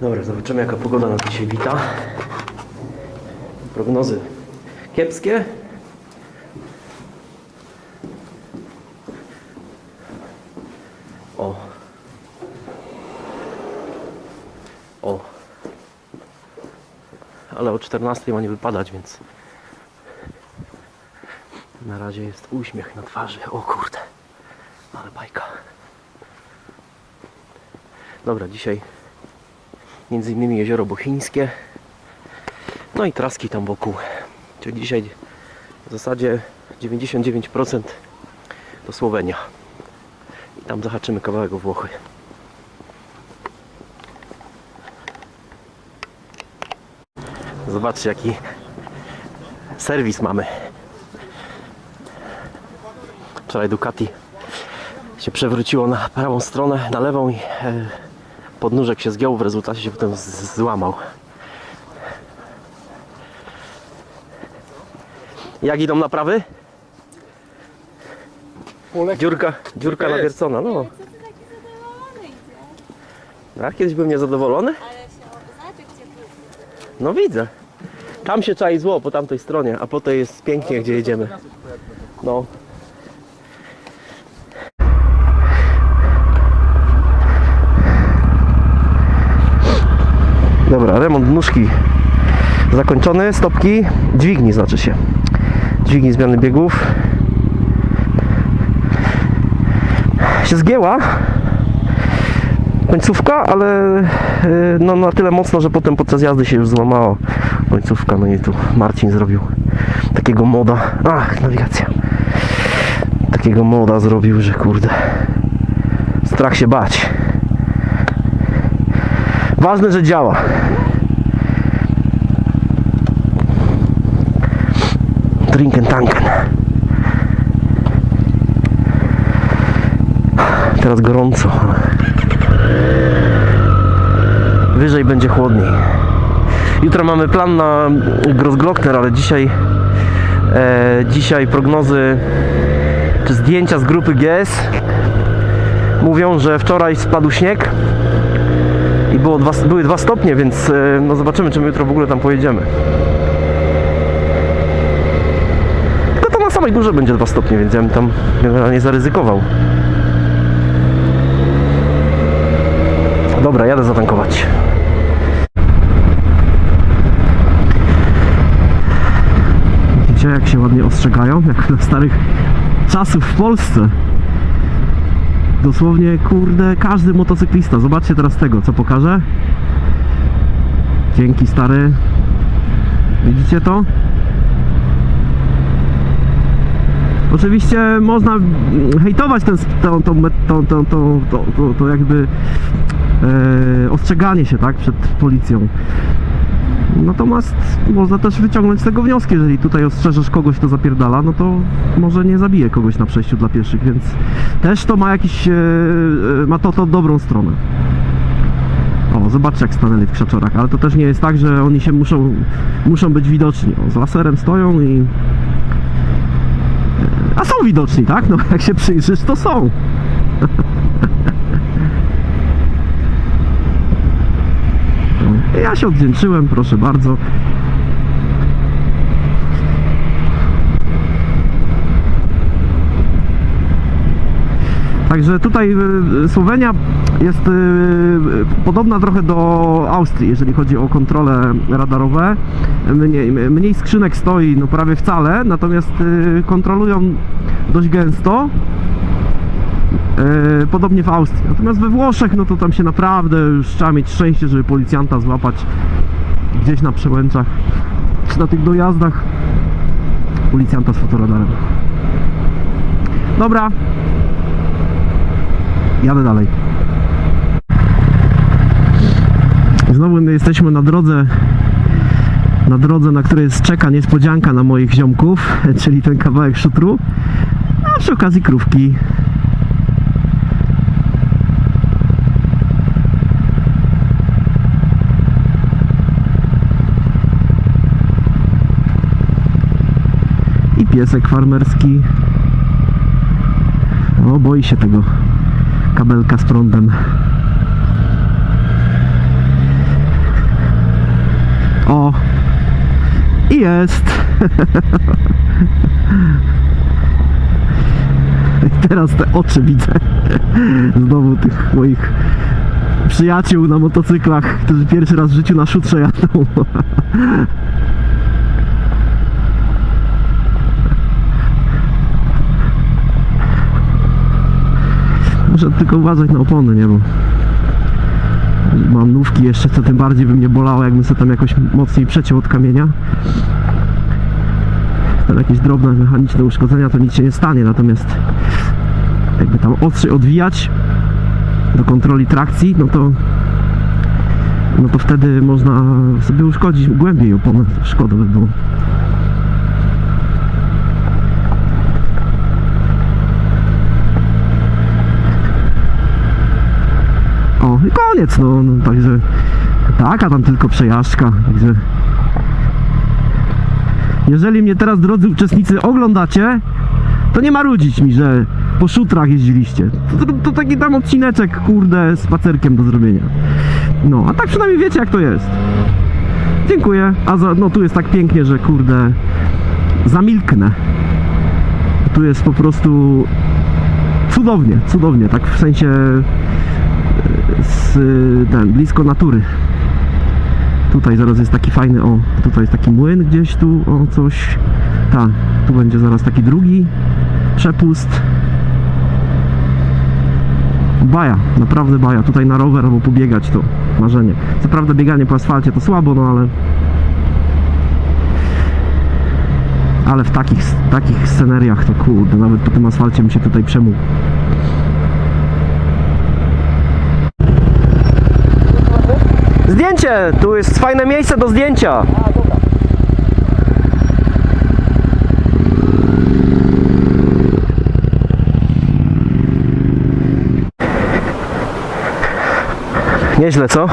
Dobra, zobaczymy jaka pogoda nas dzisiaj wita. Prognozy kiepskie. O. O. Ale o 14 ma nie wypadać, więc na razie jest uśmiech na twarzy. O kurde. Ale bajka. Dobra, dzisiaj między innymi jezioro Bochińskie. No i traski tam wokół. Czyli dzisiaj w zasadzie 99% to Słowenia. I tam zahaczymy kawałek o Włochy. Zobaczcie jaki serwis mamy. Wczoraj Ducati się przewróciło na prawą stronę, na lewą i e, podnóżek się zgiął, w rezultacie się potem złamał. Jak idą naprawy? Dziurka, dziurka jest. nawiercona, no. Co ty taki zadowolony idzie? A kiedyś byłem niezadowolony? Ale się cię. No widzę. Tam się czai zło po tamtej stronie, a po tej jest pięknie, gdzie jedziemy. No. Dobra, remont nóżki zakończony, stopki, dźwigni znaczy się. Dźwigni zmiany biegów. Się zgięła, końcówka, ale y, no, na tyle mocno, że potem podczas jazdy się już złamała końcówka. No i tu Marcin zrobił takiego moda. Ach, nawigacja. Takiego moda zrobił, że kurde. Strach się bać. Ważne, że działa. Drinken tanken. Teraz gorąco. Wyżej będzie chłodniej. Jutro mamy plan na Grossglockner, ale dzisiaj e, dzisiaj prognozy czy zdjęcia z grupy GS mówią, że wczoraj spadł śnieg i było dwa, były dwa stopnie, więc e, no zobaczymy, czy my jutro w ogóle tam pojedziemy. No to na samej górze będzie dwa stopnie, więc ja bym tam generalnie zaryzykował. Dobra, jadę zatankować. Widzicie jak się ładnie ostrzegają, jak na starych czasów w Polsce. Dosłownie, kurde, każdy motocyklista. Zobaczcie teraz tego, co pokażę. Dzięki stary. Widzicie to? Oczywiście można hejtować ten, tą, tą, tą, tą, tą, to, to, to jakby e, ostrzeganie się tak, przed policją. Natomiast można też wyciągnąć z tego wnioski, jeżeli tutaj ostrzeżesz kogoś, kto zapierdala, no to może nie zabije kogoś na przejściu dla pieszych, więc też to ma jakiś, e, e, ma to, to dobrą stronę. O, zobaczcie jak stanęli w krzaczorach, ale to też nie jest tak, że oni się muszą, muszą być widoczni. O, z laserem stoją i... A są widoczni, tak? No jak się przyjrzysz, to są. Ja się odwdzięczyłem, proszę bardzo. Także tutaj y, Słowenia jest y, podobna trochę do Austrii, jeżeli chodzi o kontrole radarowe. Mniej, mniej skrzynek stoi no prawie wcale, natomiast y, kontrolują dość gęsto. E, podobnie w Austrii. Natomiast we Włoszech, no to tam się naprawdę już trzeba mieć szczęście, żeby policjanta złapać gdzieś na przełęczach, czy na tych dojazdach policjanta z fotoradarem. Dobra. Jadę dalej. Znowu my jesteśmy na drodze na drodze, na której czeka niespodzianka na moich ziomków, czyli ten kawałek szutru, a przy okazji krówki i piesek farmerski. O, boi się tego kabelka z prądem. O! I jest! Teraz te oczy widzę. Znowu tych moich przyjaciół na motocyklach, którzy pierwszy raz w życiu na szutrze jadą. Muszę tylko uważać na opony, nie? Bo mam nówki jeszcze, co tym bardziej by mnie bolało, jakbym sobie tam jakoś mocniej przeciął od kamienia. Tam jakieś drobne mechaniczne uszkodzenia, to nic się nie stanie, natomiast jakby tam ostrzej odwijać do kontroli trakcji, no to no to wtedy można sobie uszkodzić głębiej oponę, szkoda by było. O, i koniec, no, no także taka tam tylko przejażdżka, także jeżeli mnie teraz, drodzy uczestnicy, oglądacie, to nie marudzić mi, że po szutrach jeździliście. To, to, to taki tam odcineczek, kurde, spacerkiem do zrobienia. No, a tak przynajmniej wiecie, jak to jest. Dziękuję. A za, no tu jest tak pięknie, że kurde, zamilknę. Tu jest po prostu cudownie, cudownie, tak w sensie z, blisko natury. Tutaj zaraz jest taki fajny, o, tutaj jest taki młyn gdzieś tu, o coś. Tak, tu będzie zaraz taki drugi przepust. Baja, naprawdę baja. Tutaj na rower albo pobiegać to marzenie. Co prawda bieganie po asfalcie to słabo, no ale... Ale w takich, takich scenariach to kurde, nawet po tym asfalcie bym się tutaj przemógł. Zdjęcie! Tu jest fajne miejsce do zdjęcia. Nieźle, co?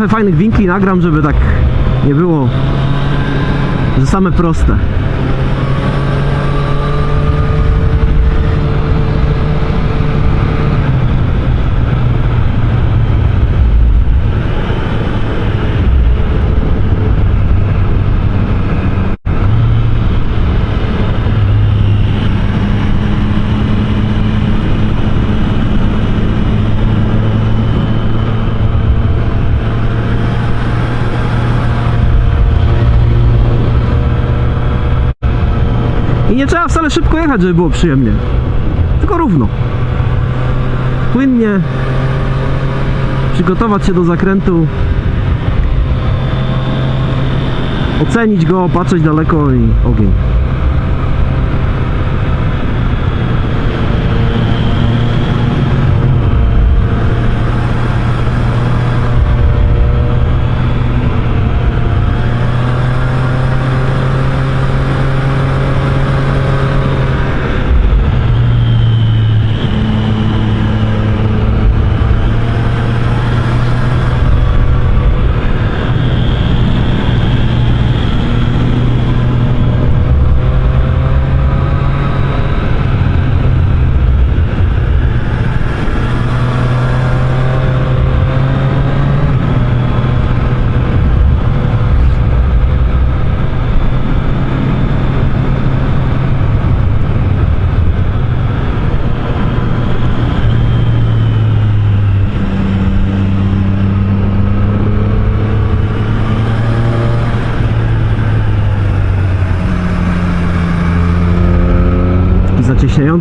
Trochę fajnych winkli nagram, żeby tak nie było, że same proste. Trzeba wcale szybko jechać, żeby było przyjemnie. Tylko równo. Płynnie. Przygotować się do zakrętu. Ocenić go, patrzeć daleko i ogień.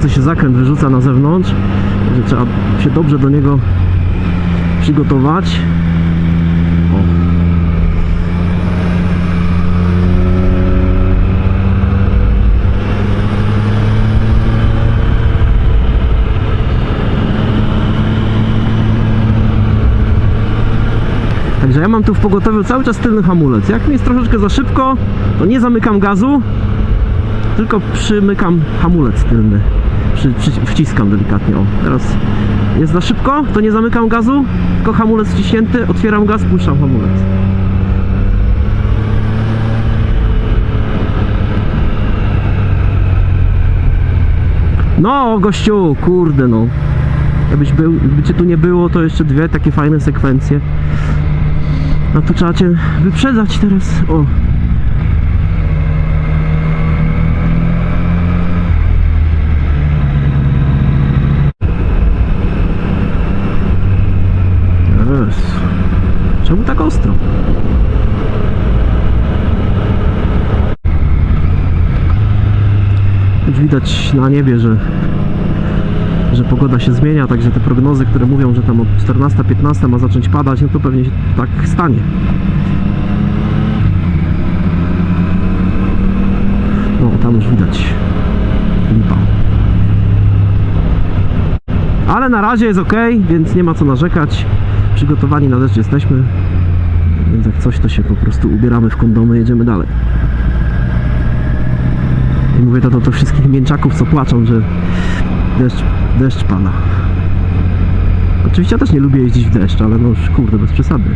Się zakręt wyrzuca na zewnątrz, że trzeba się dobrze do niego przygotować. Także ja mam tu w pogotowiu cały czas tylny hamulec. Jak mi jest troszeczkę za szybko, to nie zamykam gazu, tylko przymykam hamulec tylny. przy, przy, wciskam delikatnie. O, teraz jest za szybko, to nie zamykam gazu, tylko hamulec wciśnięty, otwieram gaz, puszczam hamulec. No, gościu, kurde no. Jakbyś był, gdyby cię tu nie było, to jeszcze dwie takie fajne sekwencje. No to trzeba cię wyprzedzać teraz. O. Czemu tak ostro? Już widać na niebie, że, że pogoda się zmienia, także te prognozy, które mówią, że tam od 14-15 ma zacząć padać, no to pewnie się tak stanie. No, tam już widać lipa. Ale na razie jest ok, więc nie ma co narzekać. Przygotowani na deszcz jesteśmy. Więc jak coś, to się po prostu ubieramy w kondomy, jedziemy dalej. I mówię to do, wszystkich mięczaków, co płaczą, że deszcz, deszcz pada. Oczywiście ja też nie lubię jeździć w deszcz, ale no już kurde, bez przesady.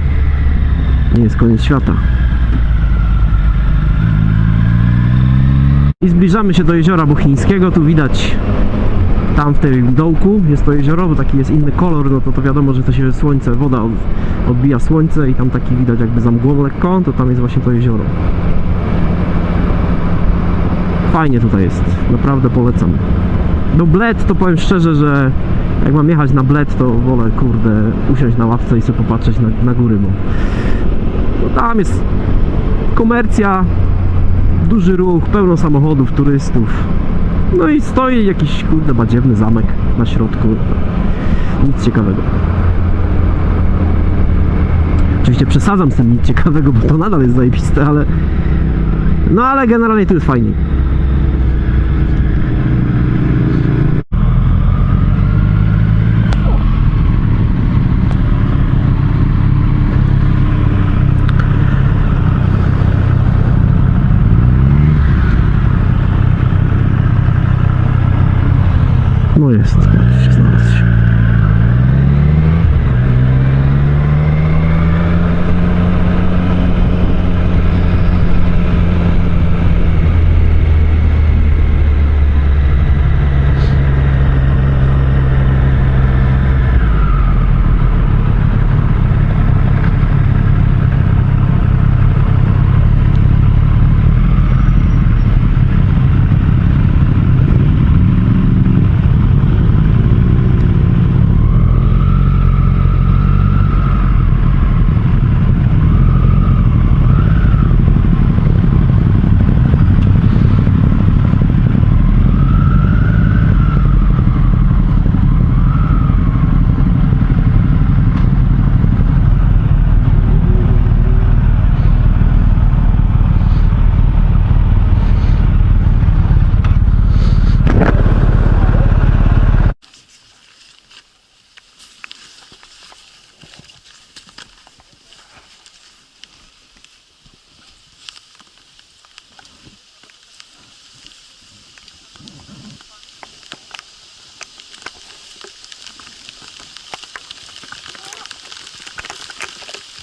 Nie jest koniec świata. I zbliżamy się do jeziora Buchińskiego. Tu widać tam w tym dołku jest to jezioro, bo taki jest inny kolor, no to to wiadomo, że to się słońce, woda od, odbija słońce i tam taki widać jakby za mgłą lekko, to tam jest właśnie to jezioro. Fajnie tutaj jest, naprawdę polecam. No Bled to powiem szczerze, że jak mam jechać na Bled, to wolę kurde usiąść na ławce i sobie popatrzeć na, na góry, bo no tam jest komercja, duży ruch, pełno samochodów, turystów. No i stoi jakiś kurde badziewny zamek na środku. Nic ciekawego. Oczywiście przesadzam z tym nic ciekawego, bo to nadal jest zajebiste, ale no ale generalnie tu jest fajnie. No jest, już się znalazł się.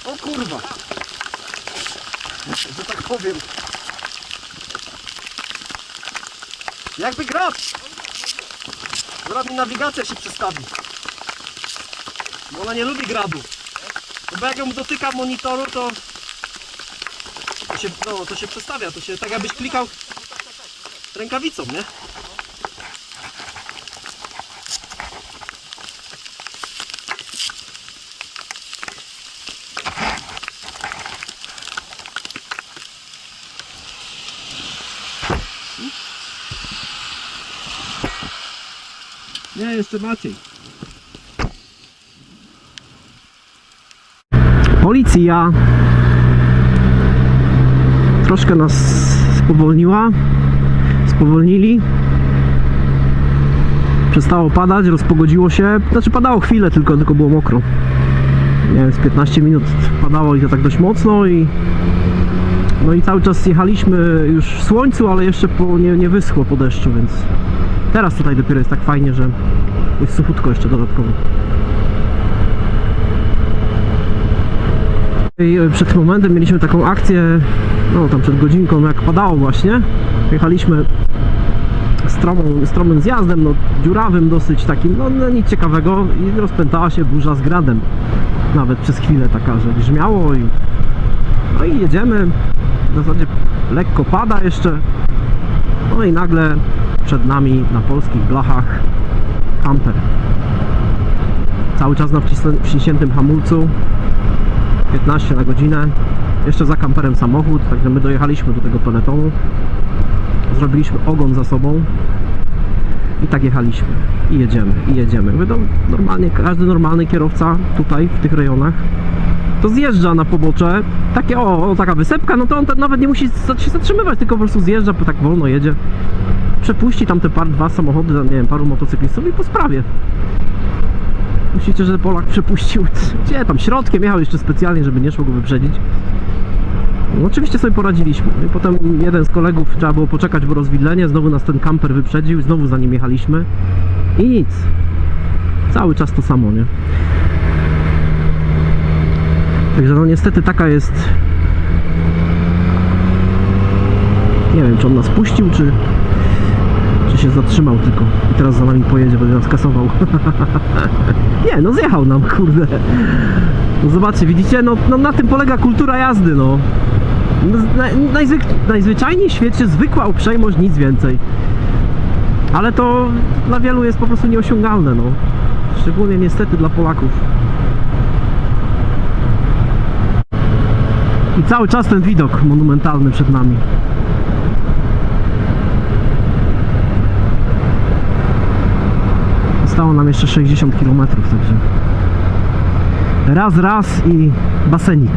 O kurwa! Że tak powiem. Jakby grad! Zaraz mi nawigacja się przestawi. Bo ona nie lubi gradu. No bo jak ją dotyka monitoru, to... To się, no, to się przestawia, to się tak jakbyś klikał rękawicą, nie? Nie, jeszcze Maciej. Policja troszkę nas spowolniła, spowolnili. Przestało padać, rozpogodziło się. Znaczy padało chwilę tylko, tylko było mokro. Nie wiem, z 15 minut padało i to tak dość mocno i no i cały czas jechaliśmy już w słońcu, ale jeszcze po, nie, nie wyschło po deszczu, więc Teraz tutaj dopiero jest tak fajnie, że jest suchutko jeszcze dodatkowo. I e, przed momentem mieliśmy taką akcję, no tam przed godzinką, jak padało właśnie. Jechaliśmy stromą, stromym zjazdem, no dziurawym dosyć takim, no, no nic ciekawego i rozpętała się burza z gradem. Nawet przez chwilę taka, że grzmiało i no i jedziemy. W zasadzie lekko pada jeszcze. No i nagle przed nami na polskich blachach kamper. Cały czas na wciśniętym hamulcu. 15 na godzinę. Jeszcze za kamperem samochód, także my dojechaliśmy do tego peletonu. Zrobiliśmy ogon za sobą. I tak jechaliśmy. I jedziemy, i jedziemy. To normalnie, każdy normalny kierowca tutaj, w tych rejonach, to zjeżdża na pobocze. Takie, o, o taka wysepka, no to on nawet nie musi się zatrzymywać, tylko po prostu zjeżdża, bo tak wolno jedzie. Przepuści tam te par, dwa samochody, nie wiem, paru motocyklistów i po sprawie. Myślicie, że Polak przepuścił? Gdzie tam środkiem jechał jeszcze specjalnie, żeby nie szło go wyprzedzić. No, oczywiście sobie poradziliśmy. No I potem jeden z kolegów trzeba było poczekać, bo rozwidlenie, znowu nas ten kamper wyprzedził znowu za nim jechaliśmy. I nic. Cały czas to samo, nie? Także no niestety taka jest. Nie wiem, czy on nas puścił, czy się zatrzymał tylko. I teraz za nami pojedzie, będzie nas kasował. Nie, no zjechał nam, kurde. No zobaczcie, widzicie, no, no na tym polega kultura jazdy, no. Najzwyk, najzwyczajniej w świecie zwykła uprzejmość, nic więcej. Ale to dla wielu jest po prostu nieosiągalne, no. Szczególnie niestety dla Polaków. I cały czas ten widok monumentalny przed nami. Zostało nam jeszcze 60 km, także raz, raz i basenik.